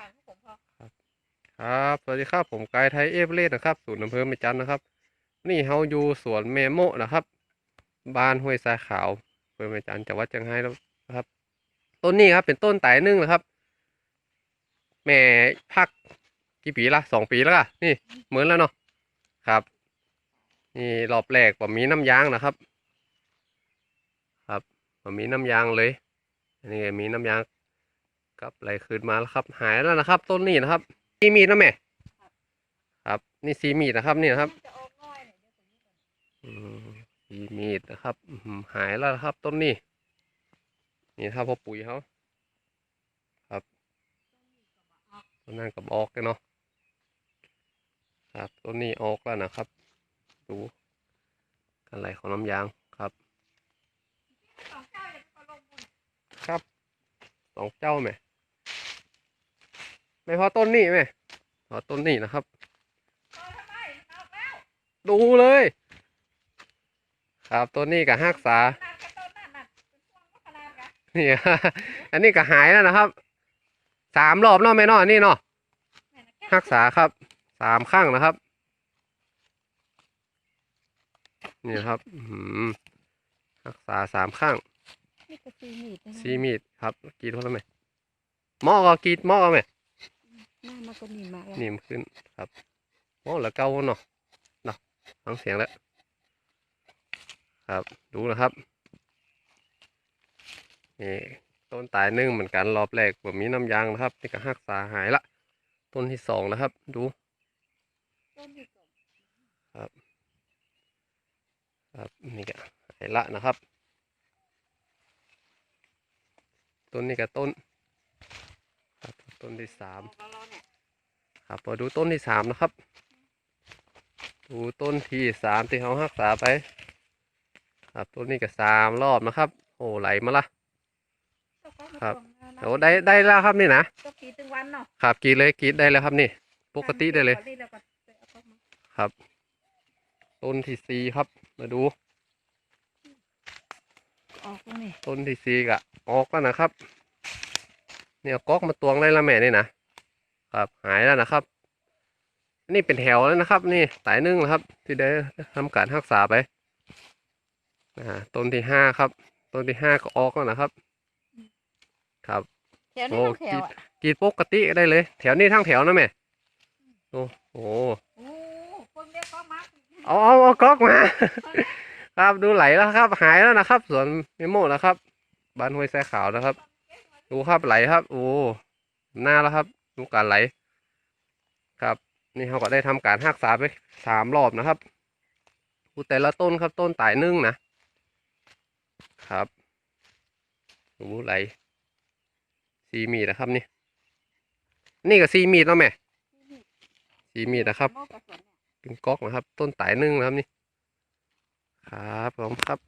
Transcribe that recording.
ว่างของผมพอครับ สวัสดีครับ ผมไกด์ไทยเอเวอเรสนะครับ ศูนย์อำเภอแม่จันนะครับ นี่เฮาอยู่สวนแมโมะนะครับ บ้านห้วยทรายขาวอำเภอแม่จันจังหวัดเชียงรายแล้วนะครับ ต้นนี้ครับเป็นต้นไต่นึ่งนะครับ แม่พักกี่ปีละสองปีแล้วอะนี่เหมือนแล้วเนาะครับ นี่รอบแรกผมมีน้ำยางนะครับ ครับผมมีน้ำยางเลยอันนี้มีน้ำยาง กับอะไรคืนมาแล้วครับ หายแล้วนะครับ ต้นนี้นะครับซีมีดนะแม่ครับ นี่ซีมีดนะครับนี่นะครับซีมีดนะครับหายแล้วนะครับ ต้นนี้ นี่ถ้าพอปุ๋ยเขาครับต้นนั้นกับออกกันเนาะครับต้นนี้ออกแล้วนะครับ ดูกันไหลของน้ำยางครับครับสองเจ้าไหม ไม่พอต้นนี้ไหมพอต้นนี้นะครับพอทำไมเอาแล้วดูเลย ครับต้นนี้กับฮักษานานกระต้นนั่นน่ะเป็นพวงก็ขนาดกันนี่อันนี้ก็หายแล้วนะครับ สามรอบเนาะแม่เนาะอันนี่เนาะแม่น่ะแค่รักษาครับ สามข้างนะครับ นี่นะครับอื้อหือรักษาสามข้างนี่ก็ซีมีดนะซีมีดครับกรีดเท่าไหร่ไหมหมอก็กรีดหมอก็ไหม หน้ามันก็หนีมมาแล้วนิ่มขึ้นครับหมอแล้วเกาเนาะเนาะฟังเสียงแล้ว ครับดูนะครับนี่ต้นตายนึ่งเหมือนกันรอบแรกแบบมีน้ำยางนะครับนี่ก็หักษาหายละต้นที่สองนะครับ ดูต้นที่สองครับนี่ก็หายละนะครับ ต้นนี้ก็ต้น ต้นที่สามออกแล้วเนี่ยครับมาดูต้นที่สามนะครับ ดูต้นที่สามที่เขาหักษาไป ครับต้นนี้ก็สามรอบนะครับ โอ้ไหลมาละเจ้าก็มาครับส่งงานนะโอ้ได้ได้แล้วครับนี่นะเจ้ากี่ตึงวันเนาะครับกรีดเลยกรีดได้แล้วครับนี่ ปกติได้เลยนี่แล้วก็ไปเอาเข้ามาครับ ต้นที่สี่ครับ มาดูออกตรงนี้ต้นที่สี่ก็ออกแล้วนะครับ เนี่ยก๊อกมาตวงได้แล้วแม่นี่นะครับ หายแล้วนะครับ นี่เป็นแถวแล้วนะครับ นี่สายหนึ่งแล้วครับ ที่ได้ทำการรักษาไปอ่าต้นที่ห้าครับ ต้นที่ห้าก็ออกแล้วนะครับ ครับแถวนี้โอ้ต้องแถวอะกรีดปกติก็ได้เลย แถวนี้ทั้งแถวนะแม่โอ้โหโอ้คนเรียกก็มาเอาเอาเอาก๊อกมา ครับดูไหลแล้วครับ หายแล้วนะครับ สวนมิโมะนะครับ บ้านห้วยแซ่ขาวนะครับ ดูครับไหลครับ โอ้หน้าแล้วครับ ดูการไหล ครับ นี่เขาก็ได้ทำการรักษาไปสามรอบนะครับดูแต่ละต้นครับต้นตายนึ่งนะครับดูไหลซีมีดนะครับนี่ นี่ก็ซีมีดแล้วแม่ซีมีดนะครับโม่กระสวนเนี่ยเป็นก๊อกนะครับ ต้นตายนึ่งนะครับนี่ ครับผมครับ